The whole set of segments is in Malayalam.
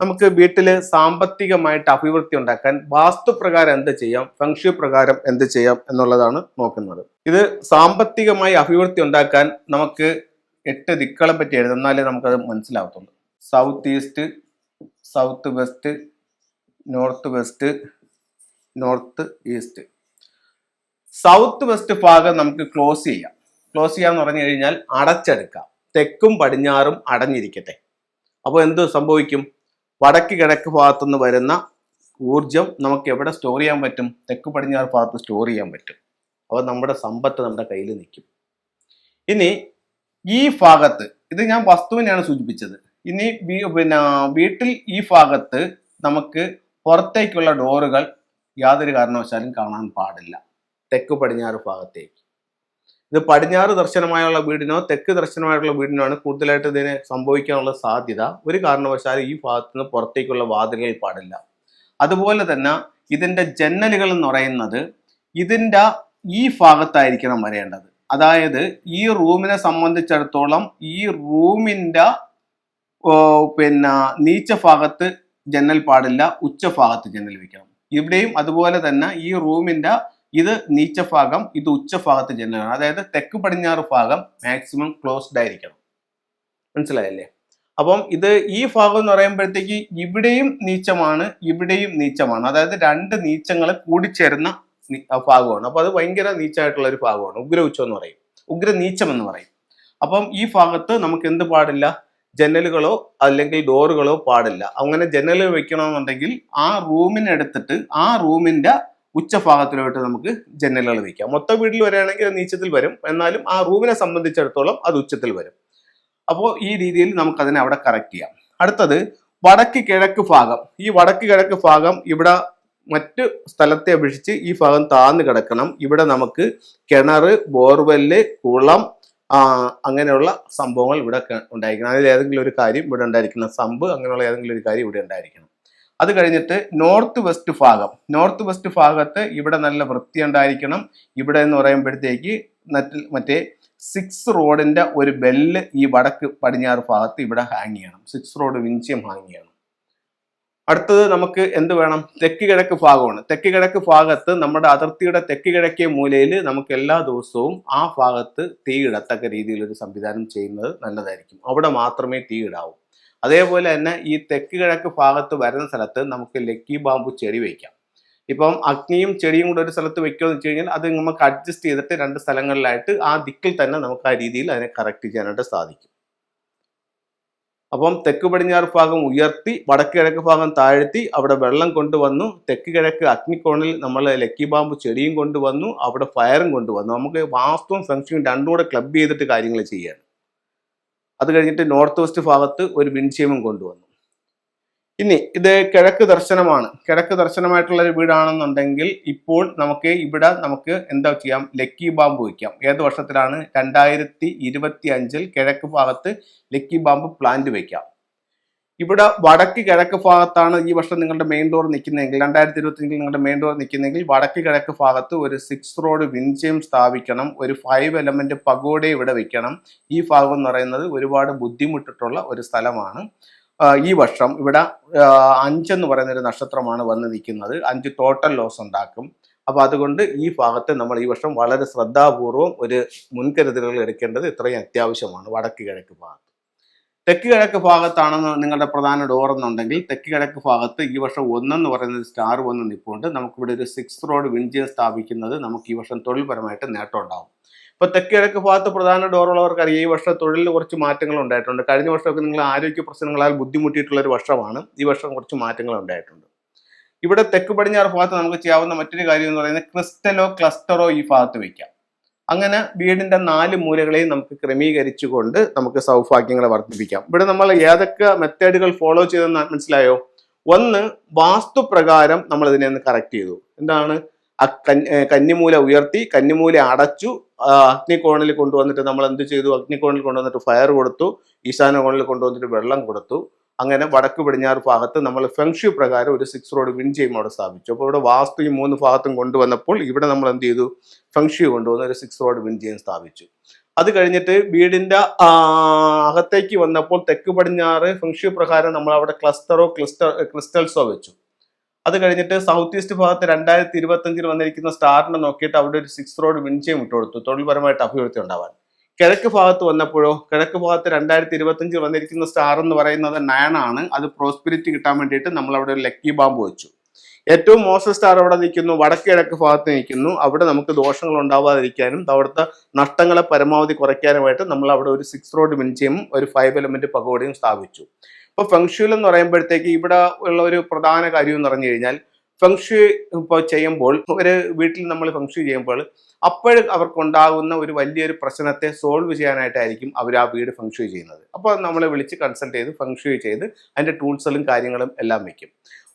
നമുക്ക് വീട്ടിൽ സാമ്പത്തികമായിട്ട് അഭിവൃദ്ധി ഉണ്ടാക്കാൻ വാസ്തുപ്രകാരം എന്ത് ചെയ്യാം? ഫംഗ്ഷൻ പ്രകാരം എന്ത് ചെയ്യാം? എന്നുള്ളതാണ് നോക്കുന്നത്. ഇത് സാമ്പത്തികമായി അഭിവൃദ്ധി ഉണ്ടാക്കാൻ നമുക്ക് എട്ട് ദിക്കുകളെ പറ്റി എഴുതുന്നാലേ നമുക്കത് മനസ്സിലാവത്തുള്ളൂ. South east south west north west north east south west ഭാഗം നമുക്ക് ക്ലോസ് ചെയ്യാം. ക്ലോസ് ചെയ്യാന്ന് പറഞ്ഞു കഴിഞ്ഞാൽ അടച്ചെടുക്കാം. തെക്കും പടിഞ്ഞാറും അടഞ്ഞിരിക്കട്ടെ. അപ്പോൾ എന്ത് സംഭവിക്കും? വടക്ക് കിഴക്ക് ഭാഗത്തുനിന്ന് വരുന്ന ഊർജം നമുക്ക് എവിടെ സ്റ്റോർ ചെയ്യാൻ പറ്റും? തെക്ക് പടിഞ്ഞാറ് ഭാഗത്ത് സ്റ്റോർ ചെയ്യാൻ പറ്റും. അപ്പോൾ നമ്മുടെ സമ്പത്ത് നമ്മുടെ കയ്യിൽ നിൽക്കും. ഇനി ഈ ഭാഗത്ത് ഇത് ഞാൻ വസ്തുവിനെയാണ് സൂചിപ്പിച്ചത്. ഇനി പിന്നെ വീട്ടിൽ ഈ ഭാഗത്ത് നമുക്ക് പുറത്തേക്കുള്ള ഡോറുകൾ യാതൊരു കാരണവശാലും കാണാൻ പാടില്ല. തെക്ക് പടിഞ്ഞാറ് ഭാഗത്തേക്ക്. ഇത് പടിഞ്ഞാറ് ദർശനമായുള്ള വീടിനോ തെക്ക് ദർശനമായിട്ടുള്ള വീടിനോ ആണ് കൂടുതലായിട്ട് ഇതിന് സംഭവിക്കാനുള്ള സാധ്യത. ഒരു കാരണവശാലും ഈ ഭാഗത്തു നിന്ന് പുറത്തേക്കുള്ള വാതിലുകൾ പാടില്ല. അതുപോലെ തന്നെ ഇതിന്റെ ജന്നലുകൾ എന്ന് പറയുന്നത് ഇതിന്റെ ഈ ഭാഗത്തായിരിക്കണം വരേണ്ടത്. അതായത് ഈ റൂമിനെ സംബന്ധിച്ചിടത്തോളം ഈ റൂമിന്റെ പിന്നെ നീച്ച ഭാഗത്ത് ജനൽ പാടില്ല ഉച്ച ഭാഗത്ത് ജനൽ വെക്കണം. ഇവിടെയും അതുപോലെ തന്നെ ഈ റൂമിന്റെ ഇത് നീച്ച ഭാഗം ഇത് ഉച്ച ഭാഗത്ത് ജനലാണ് അതായത് തെക്ക് പടിഞ്ഞാറ് ഭാഗം മാക്സിമം ക്ലോസ്ഡ് ആയിരിക്കണം. മനസ്സിലായല്ലേ? അപ്പം ഇത് ഈ ഭാഗം എന്ന് പറയുമ്പോഴത്തേക്ക് ഇവിടെയും നീച്ചമാണ് ഇവിടെയും നീച്ചമാണ്. അതായത് രണ്ട് നീച്ചങ്ങൾ കൂടിച്ചേരുന്ന ഭാഗമാണ്. അപ്പൊ അത് ഭയങ്കര നീച്ചായിട്ടുള്ള ഒരു ഭാഗമാണ്. ഉഗ്ര ഉച്ചം എന്ന് പറയും. ഉഗ്ര നീച്ചം എന്ന് പറയും. അപ്പം ഈ ഭാഗത്ത് നമുക്ക് എന്ത് പാടില്ല? ജനലുകളോ അല്ലെങ്കിൽ ഡോറുകളോ പാടില്ല. അങ്ങനെ ജനൽ വെക്കണമെന്നുണ്ടെങ്കിൽ ആ റൂമിനെടുത്തിട്ട് ആ റൂമിന്റെ ഉച്ചഭാഗത്തിലോട്ട് നമുക്ക് ജനലുകൾ നീക്കാം. മൊത്തം വീട്ടിൽ വരികയാണെങ്കിൽ അത് നീച്ചത്തിൽ വരും. എന്നാലും ആ റൂമിനെ സംബന്ധിച്ചിടത്തോളം അത് ഉച്ചത്തിൽ വരും. അപ്പോൾ ഈ രീതിയിൽ നമുക്കതിനെ അവിടെ കറക്റ്റ് ചെയ്യാം. അടുത്തത് വടക്ക് കിഴക്ക് ഭാഗം. ഈ വടക്ക് കിഴക്ക് ഭാഗം ഇവിടെ മറ്റ് സ്ഥലത്തെ അപേക്ഷിച്ച് ഈ ഭാഗം താഴ്ന്നു കിടക്കണം. ഇവിടെ നമുക്ക് കിണർ ബോർവെല്ല് കുളം അങ്ങനെയുള്ള സംഭവങ്ങൾ ഇവിടെ ഉണ്ടായിരിക്കണം. അതിൽ ഏതെങ്കിലും ഒരു കാര്യം ഇവിടെ ഉണ്ടായിരിക്കണം സമ്പ് അങ്ങനെയുള്ള ഏതെങ്കിലും ഒരു കാര്യം ഇവിടെ ഉണ്ടായിരിക്കണം. അത് കഴിഞ്ഞിട്ട് നോർത്ത് വെസ്റ്റ് ഭാഗം. നോർത്ത് വെസ്റ്റ് ഭാഗത്ത് ഇവിടെ നല്ല വൃത്തി ഉണ്ടായിരിക്കണം. ഇവിടെ എന്ന് പറയുമ്പോഴത്തേക്ക് മറ്റ് സിക്സ് റോഡിന്റെ ഒരു ബെല്ല് ഈ വടക്ക് പടിഞ്ഞാറ് ഭാഗത്ത് ഇവിടെ ഹാങ് ചെയ്യണം. സിക്സ് റോഡ് വിഞ്ചിയം ഹാങ് ചെയ്യണം. അടുത്തത് നമുക്ക് എന്ത് വേണം? തെക്ക് കിഴക്ക് ഭാഗമാണ്. തെക്ക് കിഴക്ക് ഭാഗത്ത് നമ്മുടെ അതിർത്തിയുടെ തെക്ക് കിഴക്കേ മൂലയിൽ നമുക്ക് എല്ലാ ദിവസവും ആ ഭാഗത്ത് തീ ഇടത്തക്ക രീതിയിൽ ഒരു സംവിധാനം ചെയ്യുന്നത് നല്ലതായിരിക്കും. അവിടെ മാത്രമേ തീ ഇടാവൂ. അതേപോലെ തന്നെ ഈ തെക്ക് കിഴക്ക് ഭാഗത്ത് വരുന്ന സ്ഥലത്ത് നമുക്ക് ലക്കി ബാമ്പു ചെടി വയ്ക്കാം ഇപ്പം അഗ്നിയും ചെടിയും കൂടെ ഒരു സ്ഥലത്ത് വെക്കുമെന്ന് വെച്ച് കഴിഞ്ഞാൽ അത് നമുക്ക് അഡ്ജസ്റ്റ് ചെയ്തിട്ട് രണ്ട് സ്ഥലങ്ങളിലായിട്ട് ആ ദിക്കിൽ തന്നെ നമുക്ക് ആ രീതിയിൽ അതിനെ കറക്റ്റ് ചെയ്യാനായിട്ട് സാധിക്കും. അപ്പം തെക്ക് പടിഞ്ഞാറ് ഭാഗം ഉയർത്തി വടക്ക് കിഴക്ക് ഭാഗം താഴ്ത്തി അവിടെ വെള്ളം കൊണ്ടുവന്നു തെക്ക് കിഴക്ക് അഗ്നിക്കോണിൽ നമ്മൾ ലക്കി ബാമ്പ് ചെടിയും കൊണ്ടുവന്നു അവിടെ ഫയറും കൊണ്ടുവന്നു. നമുക്ക് വാസ്തുവും ഫംഗ്ഷനും രണ്ടും കൂടെ ക്ലബ് ചെയ്തിട്ട് കാര്യങ്ങൾ ചെയ്യാണ്. അത് കഴിഞ്ഞിട്ട് നോർത്ത് വെസ്റ്റ് ഭാഗത്ത് ഒരു വിൻഷേമും കൊണ്ടുവന്നു. ഇനി ഇത് കിഴക്ക് ദർശനമാണ്. കിഴക്ക് ദർശനമായിട്ടുള്ള ഒരു വീടാണെന്നുണ്ടെങ്കിൽ ഇപ്പോൾ നമുക്ക് ഇവിടെ നമുക്ക് എന്താ ചെയ്യാം? ലക്കി ബാമ്പ് വയ്ക്കാം ഏത് വർഷത്തിലാണ്? രണ്ടായിരത്തി ഇരുപത്തി അഞ്ചിൽ കിഴക്ക് ഭാഗത്ത് ലക്കി ബാമ്പ് പ്ലാന്റ് വയ്ക്കാം ഇവിടെ വടക്ക് കിഴക്ക് ഭാഗത്താണ് ഈ വർഷം നിങ്ങളുടെ മെയിൻ ഡോർ നിൽക്കുന്നതെങ്കിൽ രണ്ടായിരത്തി ഇരുപത്തിയഞ്ചിൽ നിങ്ങളുടെ മെയിൻ ഡോർ നിൽക്കുന്നതെങ്കിൽ വടക്ക് കിഴക്ക് ഭാഗത്ത് ഒരു സിക്സ് റോഡ് വിൻചയം സ്ഥാപിക്കണം ഒരു ഫൈവ് എലമെന്റ് പഗോഡ ഇവിടെ വെക്കണം. ഈ ഭാഗം എന്ന് പറയുന്നത് ഒരുപാട് ബുദ്ധിമുട്ടിട്ടുള്ള ഒരു സ്ഥലമാണ്. ഈ വർഷം ഇവിടെ അഞ്ചെന്ന് പറയുന്ന ഒരു നക്ഷത്രമാണ് വന്ന് നിൽക്കുന്നത്. അഞ്ച് ടോട്ടൽ ലോസ് ഉണ്ടാക്കും. അപ്പോൾ അതുകൊണ്ട് ഈ ഭാഗത്ത് നമ്മൾ ഈ വർഷം വളരെ ശ്രദ്ധാപൂർവം ഒരു മുൻകരുതലുകൾ എടുക്കേണ്ടത് ഇത്രയും അത്യാവശ്യമാണ് വടക്ക് കിഴക്ക് ഭാഗത്ത്. തെക്ക് കിഴക്ക് ഭാഗത്താണെന്ന് നിങ്ങളുടെ പ്രധാന ഡോർ എന്നുണ്ടെങ്കിൽ തെക്ക് കിഴക്ക് ഭാഗത്ത് ഈ വർഷം ഒന്നെന്ന് പറയുന്ന സ്റ്റാർ വന്ന് നിൽപ്പുണ്ട് നമുക്കിവിടെ ഒരു സിക്സ് റോഡ് വിൻജിയം സ്ഥാപിക്കുന്നത് നമുക്ക് ഈ വർഷം തൊഴിൽപരമായിട്ട് നേട്ടം ഉണ്ടാവും. ഇപ്പൊ തെക്ക് കിഴക്ക് ഭാഗത്ത് പ്രധാന ഡോറുള്ളവർക്കറിയാം ഈ വർഷം തൊഴിലിൽ കുറച്ച് മാറ്റങ്ങൾ ഉണ്ടായിട്ടുണ്ട്. കഴിഞ്ഞ വർഷമൊക്കെ നിങ്ങൾ ആരോഗ്യ പ്രശ്നങ്ങളാൽ ബുദ്ധിമുട്ടിയിട്ടുള്ള ഒരു വർഷമാണ് ഈ വർഷം കുറച്ച് മാറ്റങ്ങൾ ഉണ്ടായിട്ടുണ്ട്. ഇവിടെ തെക്ക് പടിഞ്ഞാറ് ഭാഗത്ത് നമുക്ക് ചെയ്യാവുന്ന മറ്റൊരു കാര്യം എന്ന് പറയുന്നത് ക്രിസ്റ്റലോ ക്ലസ്റ്ററോ ഈ ഭാഗത്ത് വെക്കാം. അങ്ങനെ വീടിന്റെ നാല് മൂലകളെയും നമുക്ക് ക്രമീകരിച്ചുകൊണ്ട് നമുക്ക് സൗഭാഗ്യങ്ങളെ വർദ്ധിപ്പിക്കാം. ഇവിടെ നമ്മൾ ഏതൊക്കെ മെത്തേഡുകൾ ഫോളോ ചെയ്തെന്ന് മനസ്സിലായോ? ഒന്ന് വാസ്തുപ്രകാരം നമ്മൾ ഇതിനെ ഒന്ന് കറക്റ്റ് ചെയ്തു. എന്താണ്? കന്നിമൂല ഉയർത്തി കന്നിമൂല അടച്ചു അഗ്നികോണിൽ കൊണ്ടുവന്നിട്ട് നമ്മൾ എന്ത് ചെയ്തു? അഗ്നികോണിൽ കൊണ്ടുവന്നിട്ട് ഫയർ കൊടുത്തു ഈശാന കോണിൽ കൊണ്ടുവന്നിട്ട് വെള്ളം കൊടുത്തു. അങ്ങനെ വടക്ക് പടിഞ്ഞാറ് ഭാഗത്ത് നമ്മൾ ഫെങ്ഷു പ്രകാരം ഒരു സിക്സ് റോഡ് വിൻ ചെയ്യും അവിടെ സ്ഥാപിച്ചു. അപ്പോൾ ഇവിടെ വാസ്തു ഈ മൂന്ന് ഭാഗത്തും കൊണ്ടുവന്നപ്പോൾ ഇവിടെ നമ്മൾ എന്ത് ചെയ്തു? ഫെങ്ഷു കൊണ്ടുവന്ന് ഒരു സിക്സ് റോഡ് വിൻ ചെയ്യാൻ സ്ഥാപിച്ചു. അത് കഴിഞ്ഞിട്ട് വീടിന്റെ അകത്തേക്ക് വന്നപ്പോൾ തെക്ക് പടിഞ്ഞാറ് ഫെങ്ഷു പ്രകാരം നമ്മൾ അവിടെ ക്ലസ്റ്ററോ ക്ലിസ്റ്റർ ക്രിസ്റ്റൽസോ വെച്ചു. അത് കഴിഞ്ഞിട്ട് സൗത്ത് ഈസ്റ്റ് ഭാഗത്ത് രണ്ടായിരത്തി ഇരുപത്തി അഞ്ചിൽ വന്നിരിക്കുന്ന സ്റ്റാറിനെ നോക്കിയിട്ട് അവിടെ ഒരു സിക്സ് റോഡ് വിൻ ഇട്ട് ഇട്ടുകൊടുത്തു. തൊഴിൽപരമായിട്ട് അഭിവൃദ്ധി ഉണ്ടാവാൻ. കിഴക്ക് ഭാഗത്ത് വന്നപ്പോഴോ കിഴക്ക് ഭാഗത്ത് രണ്ടായിരത്തി ഇരുപത്തി അഞ്ചിൽ വന്നിരിക്കുന്ന സ്റ്റാർ എന്ന് പറയുന്നത് നയൻ ആണ്. അത് പ്രോസ്പിരിറ്റി കിട്ടാൻ വേണ്ടിയിട്ട് നമ്മൾ അവിടെ ഒരു ലക്കി ബാമ്പ് വെച്ചു. ഏറ്റവും മോശം സ്റ്റാർ അവിടെ നിൽക്കുന്നു വടക്ക് കിഴക്ക് ഭാഗത്ത് നിൽക്കുന്നു. അവിടെ നമുക്ക് ദോഷങ്ങൾ ഉണ്ടാവാതിരിക്കാനും അവിടുത്തെ നഷ്ടങ്ങളെ പരമാവധി കുറയ്ക്കാനുമായിട്ട് നമ്മൾ അവിടെ ഒരു സിക്സ് റോഡ് മിൻചയും ഒരു ഫൈവ് എലമെന്റ് പകോടയും സ്ഥാപിച്ചു. ഇപ്പൊ ഫംഗ്ഷൂൽ എന്ന് പറയുമ്പോഴത്തേക്ക് ഇവിടെ ഉള്ള ഒരു പ്രധാന കാര്യം എന്ന് പറഞ്ഞു കഴിഞ്ഞാൽ ഫെങ്ഷു ഇപ്പോൾ ചെയ്യുമ്പോൾ ഒരു വീട്ടിൽ നമ്മൾ ഫെങ്ഷു ചെയ്യുമ്പോൾ അപ്പോഴും അവർക്കുണ്ടാകുന്ന ഒരു വലിയൊരു പ്രശ്നത്തെ സോൾവ് ചെയ്യാനായിട്ടായിരിക്കും അവർ ആ വീട് ഫെങ്ഷു ചെയ്യുന്നത്. അപ്പോൾ നമ്മളെ വിളിച്ച് കൺസൾട്ട് ചെയ്ത് ഫെങ്ഷു ചെയ്ത് അതിന്റെ ടൂൾസുകളും കാര്യങ്ങളും എല്ലാം വെക്കും.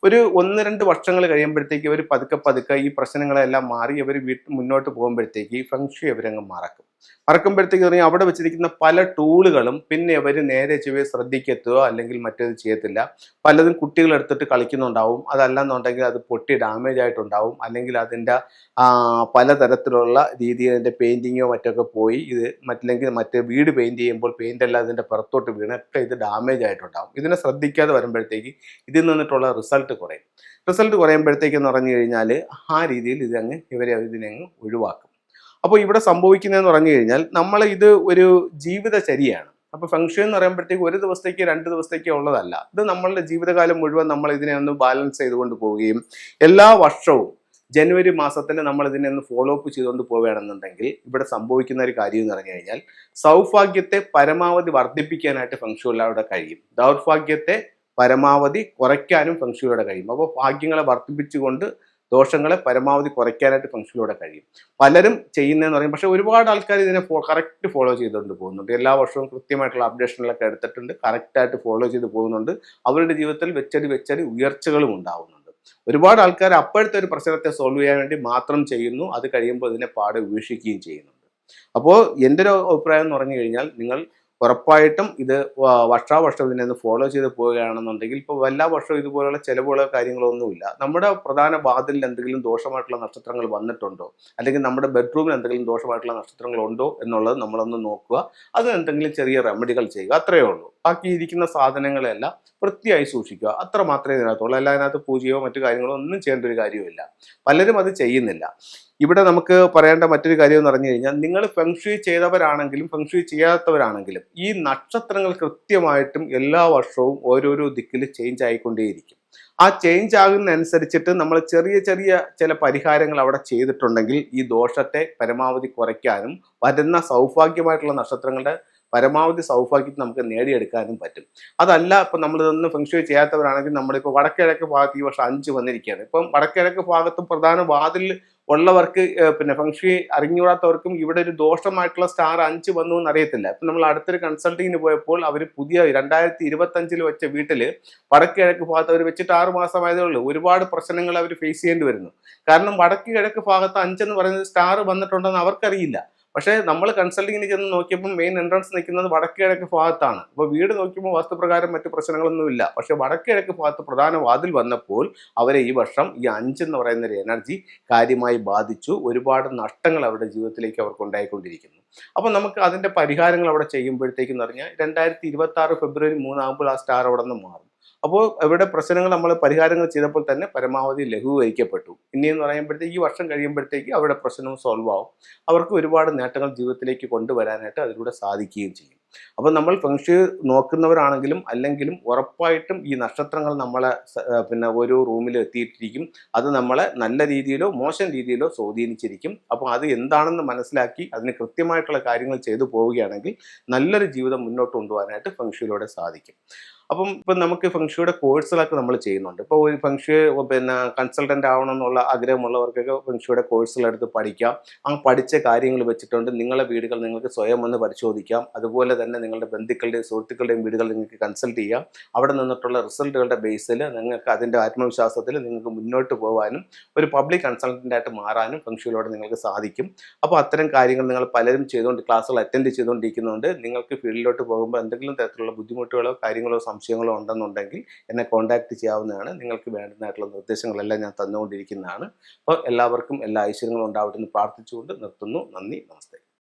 ഒരു ഒന്ന് രണ്ട് വർഷങ്ങൾ കഴിയുമ്പോഴത്തേക്ക് ഇവർ പതുക്കെ പതുക്കെ ഈ പ്രശ്നങ്ങളെല്ലാം മാറി ഇവർ വീട്ടിൽ മുന്നോട്ട് പോകുമ്പോഴത്തേക്ക് ഈ അവരങ്ങ് ഇവരങ്ങ് മറക്കും. മറക്കുമ്പോഴത്തേക്ക് പറഞ്ഞാൽ അവിടെ വെച്ചിരിക്കുന്ന പല ടൂളുകളും പിന്നെ അവർ നേരെ ചെവി ശ്രദ്ധിക്കത്തുകയോ അല്ലെങ്കിൽ മറ്റേത് ചെയ്യത്തില്ല. പലതും കുട്ടികൾ എടുത്തിട്ട് കളിക്കുന്നുണ്ടാവും. അതല്ലെന്നുണ്ടെങ്കിൽ അത് പൊട്ടി ഡാമേജ് ആയിട്ടുണ്ടാവും. അല്ലെങ്കിൽ അതിന്റെ പലതരത്തിലുള്ള രീതിയിൽ അതിന്റെ പെയിന്റിങ്ങോ മറ്റൊക്കെ പോയി ഇത് മറ്റില്ലെങ്കിൽ മറ്റേ വീട് പെയിന്റ് ചെയ്യുമ്പോൾ പെയിന്റ് എല്ലാം അതിന്റെ പുറത്തോട്ട് വീണൊക്കെ ഇത് ഡാമേജ് ആയിട്ടുണ്ടാവും. ഇതിനെ ശ്രദ്ധിക്കാതെ വരുമ്പോഴത്തേക്ക് ഇതിൽ നിന്നിട്ടുള്ള റിസൾട്ട് കുറയും. റിസൾട്ട് കുറയുമ്പോഴത്തേക്കെന്ന് പറഞ്ഞു കഴിഞ്ഞാൽ ആ രീതിയിൽ ഇതങ്ങ് ഇവരെ ഇതിനെ ഒഴിവാക്കും. അപ്പോൾ ഇവിടെ സംഭവിക്കുന്നതെന്ന് പറഞ്ഞു കഴിഞ്ഞാൽ നമ്മൾ ഇത് ഒരു ജീവിതചര്യയാണ്. അപ്പോൾ ഫംഗ്ഷൻ എന്ന് പറയുമ്പോഴത്തേക്ക് ഒരു ദിവസത്തേക്ക് രണ്ട് ദിവസത്തേക്ക് ഉള്ളതല്ല. ഇത് നമ്മളുടെ ജീവിതകാലം മുഴുവൻ നമ്മൾ ഇതിനെ ഒന്ന് ബാലൻസ് ചെയ്തുകൊണ്ട് പോവുകയും എല്ലാ വർഷവും ജനുവരി മാസത്തിൽ നമ്മൾ ഇതിനെ ഒന്ന് ഫോളോ അപ്പ് ചെയ്തുകൊണ്ട് പോവുകയാണെന്നുണ്ടെങ്കിൽ ഇവിടെ സംഭവിക്കുന്ന ഒരു കാര്യം എന്ന് പറഞ്ഞു കഴിഞ്ഞാൽ സൗഭാഗ്യത്തെ പരമാവധി വർദ്ധിപ്പിക്കാനായിട്ട് ഫംഗ്ഷനിലൂടെ കഴിയും. ദൗർഭാഗ്യത്തെ പരമാവധി കുറയ്ക്കാനും ഫംഗ്ഷനിലൂടെ കഴിയും. അപ്പോൾ ഭാഗ്യങ്ങളെ വർദ്ധിപ്പിച്ചുകൊണ്ട് ദോഷങ്ങളെ പരമാവധി കുറയ്ക്കാനായിട്ട് ഫംഗ്ഷനിലൂടെ കഴിയും. പലരും ചെയ്യുന്നതെന്ന് പറയും. പക്ഷേ ഒരുപാട് ആൾക്കാർ ഇതിനെ കറക്റ്റ് ഫോളോ ചെയ്തുകൊണ്ട് പോകുന്നുണ്ട്. എല്ലാ വർഷവും കൃത്യമായിട്ടുള്ള അപ്ഡേഷനിലൊക്കെ എടുത്തിട്ടുണ്ട്. കറക്റ്റായിട്ട് ഫോളോ ചെയ്ത് പോകുന്നുണ്ട്. അവരുടെ ജീവിതത്തിൽ വെച്ചടി വെച്ചടി ഉയർച്ചകളും ഉണ്ടാവുന്നുണ്ട്. ഒരുപാട് ആൾക്കാർ അപ്പോഴത്തെ ഒരു പ്രശ്നത്തെ സോൾവ് ചെയ്യാൻ വേണ്ടി മാത്രം ചെയ്യുന്നു. അത് കഴിയുമ്പോൾ ഇതിനെ പാടെ ഉപേക്ഷിക്കുകയും ചെയ്യുന്നുണ്ട്. അപ്പോൾ എന്റെ ഒരു അഭിപ്രായം എന്ന് പറഞ്ഞു കഴിഞ്ഞാൽ നിങ്ങൾ ഉറപ്പായിട്ടും ഇത് വർഷാവർഷം ഇതിനെ ഫോളോ ചെയ്ത് പോവുകയാണെന്നുണ്ടെങ്കിൽ ഇപ്പോൾ എല്ലാ വർഷവും ഇതുപോലുള്ള ചിലവുകളോ കാര്യങ്ങളോ ഒന്നുമില്ല നമ്മുടെ പ്രധാന വാതിലിൽ എന്തെങ്കിലും ദോഷമായിട്ടുള്ള നക്ഷത്രങ്ങൾ വന്നിട്ടുണ്ടോ? അല്ലെങ്കിൽ നമ്മുടെ ബെഡ്റൂമിൽ എന്തെങ്കിലും ദോഷമായിട്ടുള്ള നക്ഷത്രങ്ങളുണ്ടോ എന്നുള്ളത് നമ്മളൊന്ന് നോക്കുക. അതിന് എന്തെങ്കിലും ചെറിയ റെമഡികൾ ചെയ്യുക. അത്രയേ ഉള്ളൂ. ബാക്കി ഇരിക്കുന്ന സാധനങ്ങളെല്ലാം വൃത്തിയായി സൂക്ഷിക്കുക. അത്ര മാത്രമേ ഇതിനകത്തുള്ളൂ. അല്ല അതിനകത്ത് പൂജയോ മറ്റു കാര്യങ്ങളോ ഒന്നും ചെയ്യേണ്ട ഒരു കാര്യവുമില്ല. പലരും അത് ചെയ്യുന്നില്ല. ഇവിടെ നമുക്ക് പറയേണ്ട മറ്റൊരു കാര്യം എന്ന് പറഞ്ഞു കഴിഞ്ഞാൽ നിങ്ങൾ ഫെങ്ഷുയി ചെയ്തവരാണെങ്കിലും ഫെങ്ഷുയി ചെയ്യാത്തവരാണെങ്കിലും ഈ നക്ഷത്രങ്ങൾ കൃത്യമായിട്ടും എല്ലാ വർഷവും ഓരോരോ ദിക്കിൽ ചേഞ്ച് ആയിക്കൊണ്ടേയിരിക്കും. ആ ചേഞ്ച് ആകുന്ന അനുസരിച്ചിട്ട് നമ്മൾ ചെറിയ ചെറിയ ചില പരിഹാരങ്ങൾ അവിടെ ചെയ്തിട്ടുണ്ടെങ്കിൽ ഈ ദോഷത്തെ പരമാവധി കുറയ്ക്കാനും വരുന്ന സൗഭാഗ്യമായിട്ടുള്ള നക്ഷത്രങ്ങളുടെ പരമാവധി സൗഭാഗ്യം നമുക്ക് നേടിയെടുക്കാനും പറ്റും. അതല്ല ഇപ്പം നമ്മൾ ഇതൊന്നും ഫെങ്ഷുയി ചെയ്യാത്തവരാണെങ്കിൽ നമ്മളിപ്പോൾ വടക്കിഴക്ക് ഭാഗത്ത് ഈ വർഷം അഞ്ച് വന്നിരിക്കുകയാണ്. ഇപ്പം വടക്കിഴക്ക് ഭാഗത്തും പ്രധാന വാതിൽ ഉള്ളവർക്ക് പിന്നെ ഫംഗ്ഷി അറിഞ്ഞുകൂടാത്തവർക്കും ഇവിടെ ഒരു ദോഷമായിട്ടുള്ള സ്റ്റാർ അഞ്ച് വന്നു എന്ന് അറിയത്തില്ല ഇപ്പം നമ്മൾ അടുത്തൊരു കൺസൾട്ടിങ്ങിന് പോയപ്പോൾ അവർ പുതിയ രണ്ടായിരത്തി ഇരുപത്തി അഞ്ചിൽ വെച്ച വീട്ടിൽ വടക്ക് കിഴക്ക് ഭാഗത്ത് അവർ വെച്ചിട്ട് ആറ് മാസമായതേ ഉള്ളൂ. ഒരുപാട് പ്രശ്നങ്ങൾ അവർ ഫേസ് ചെയ്യേണ്ടി വരുന്നു. കാരണം വടക്ക് കിഴക്ക് ഭാഗത്ത് അഞ്ചെന്ന് പറയുന്നത് സ്റ്റാർ വന്നിട്ടുണ്ടെന്ന് അവർക്കറിയില്ല. പക്ഷേ നമ്മൾ കൺസൾട്ടിങ്ങിന് ചെന്ന് നോക്കിയപ്പോൾ മെയിൻ എൻട്രൻസ് നിൽക്കുന്നത് വടക്കിഴക്ക് ഭാഗത്താണ്. അപ്പോൾ വീട് നോക്കിയപ്പോൾ വാസ്തുപ്രകാരം മറ്റു പ്രശ്നങ്ങളൊന്നുമില്ല പക്ഷേ വടക്ക് കിഴക്ക് ഭാഗത്ത് പ്രധാന വാതിൽ വന്നപ്പോൾ അവരെ ഈ വർഷം ഈ അഞ്ച് എന്ന് പറയുന്ന ഒരു എനർജി കാര്യമായി ബാധിച്ചു. ഒരുപാട് നഷ്ടങ്ങൾ അവരുടെ ജീവിതത്തിലേക്ക് അവർക്ക് ഉണ്ടായിക്കൊണ്ടിരിക്കുന്നു. അപ്പോൾ നമുക്ക് അതിന്റെ പരിഹാരങ്ങൾ അവിടെ ചെയ്യുമ്പോഴത്തേക്കെന്ന് പറഞ്ഞാൽ രണ്ടായിരത്തി ഇരുപത്തി ആറ് ഫെബ്രുവരി മൂന്നാകുമ്പോൾ ആ സ്റ്റാർ അവിടെ നിന്ന് മാറും. അപ്പോൾ ഇവിടെ പ്രശ്നങ്ങൾ നമ്മൾ പരിഹാരങ്ങൾ ചെയ്തപ്പോൾ തന്നെ പരമാവധി ലഘൂകരിക്കപ്പെട്ടു ഇനിയെന്ന് പറയുമ്പോഴത്തേക്ക് ഈ വർഷം കഴിയുമ്പോഴത്തേക്ക് അവരുടെ പ്രശ്നവും സോൾവ് ആവും. അവർക്ക് ഒരുപാട് നേട്ടങ്ങൾ ജീവിതത്തിലേക്ക് കൊണ്ടുവരാനായിട്ട് അതിലൂടെ സാധിക്കുകയും ചെയ്യും. അപ്പോൾ നമ്മൾ ഫംഗ്ഷൻ നോക്കുന്നവരാണെങ്കിലും അല്ലെങ്കിലും ഉറപ്പായിട്ടും ഈ നക്ഷത്രങ്ങൾ നമ്മളെ പിന്നെ ഓരോ റൂമിൽ എത്തിയിട്ടിരിക്കും. അത് നമ്മളെ നല്ല രീതിയിലോ മോശം രീതിയിലോ സ്വാധീനിച്ചിരിക്കും. അപ്പോൾ അത് എന്താണെന്ന് മനസ്സിലാക്കി അതിന് കൃത്യമായിട്ടുള്ള കാര്യങ്ങൾ ചെയ്തു പോവുകയാണെങ്കിൽ നല്ലൊരു ജീവിതം മുന്നോട്ട് കൊണ്ടുപോകാനായിട്ട് ഫംഗ്ഷനിലൂടെ സാധിക്കും. അപ്പം ഇപ്പം നമുക്ക് ഫംഗ്ഷയുടെ കോഴ്സുകളൊക്കെ നമ്മൾ ചെയ്യുന്നുണ്ട്. ഇപ്പോൾ ഒരു ഫംഗ്ഷ പിന്നെ കൺസൾട്ടന്റ് ആവണം എന്നുള്ള ആഗ്രഹമുള്ളവർക്കൊക്കെ ഫംഗ്ഷയുടെ കോഴ്സുകളെടുത്ത് പഠിക്കാം. ആ പഠിച്ച കാര്യങ്ങൾ വെച്ചിട്ടുണ്ട്. നിങ്ങളുടെ വീടുകൾ നിങ്ങൾക്ക് സ്വയം ഒന്ന് പരിശോധിക്കാം. അതുപോലെ തന്നെ നിങ്ങളുടെ ബന്ധുക്കളുടെയും സുഹൃത്തുക്കളുടെയും വീടുകൾ നിങ്ങൾക്ക് കൺസൾട്ട് ചെയ്യാം. അവിടെ നിന്നിട്ടുള്ള റിസൾട്ടുകളുടെ ബേസിൽ നിങ്ങൾക്ക് അതിന്റെ ആത്മവിശ്വാസത്തിൽ നിങ്ങൾക്ക് മുന്നോട്ട് പോകാനും ഒരു പബ്ലിക് കൺസൾട്ടന്റായിട്ട് മാറാനും ഫംഗ്ഷയിലൂടെ നിങ്ങൾക്ക് സാധിക്കും. അപ്പോൾ അത്തരം കാര്യങ്ങൾ നിങ്ങൾ പലരും ചെയ്തുകൊണ്ട് ക്ലാസ്സുകൾ അറ്റൻഡ് ചെയ്തുകൊണ്ടിരിക്കുന്നുണ്ട്. നിങ്ങൾക്ക് ഫീൽഡിലോട്ട് പോകുമ്പോൾ എന്തെങ്കിലും തരത്തിലുള്ള ബുദ്ധിമുട്ടുകളോ കാര്യങ്ങളോ സംശയങ്ങളോ ഉണ്ടെന്നുണ്ടെങ്കിൽ എന്നെ കോൺടാക്ട് ചെയ്യാവുന്നതാണ്. നിങ്ങൾക്ക് വേണ്ടതായിട്ടുള്ള നിർദ്ദേശങ്ങളെല്ലാം ഞാൻ തന്നുകൊണ്ടിരിക്കുന്നതാണ്. അപ്പോൾ എല്ലാവർക്കും എല്ലാ ഐശ്വര്യങ്ങളും ഉണ്ടാവട്ടെ എന്ന് പ്രാർത്ഥിച്ചുകൊണ്ട് നിർത്തുന്നു. നന്ദി നമസ്തേ.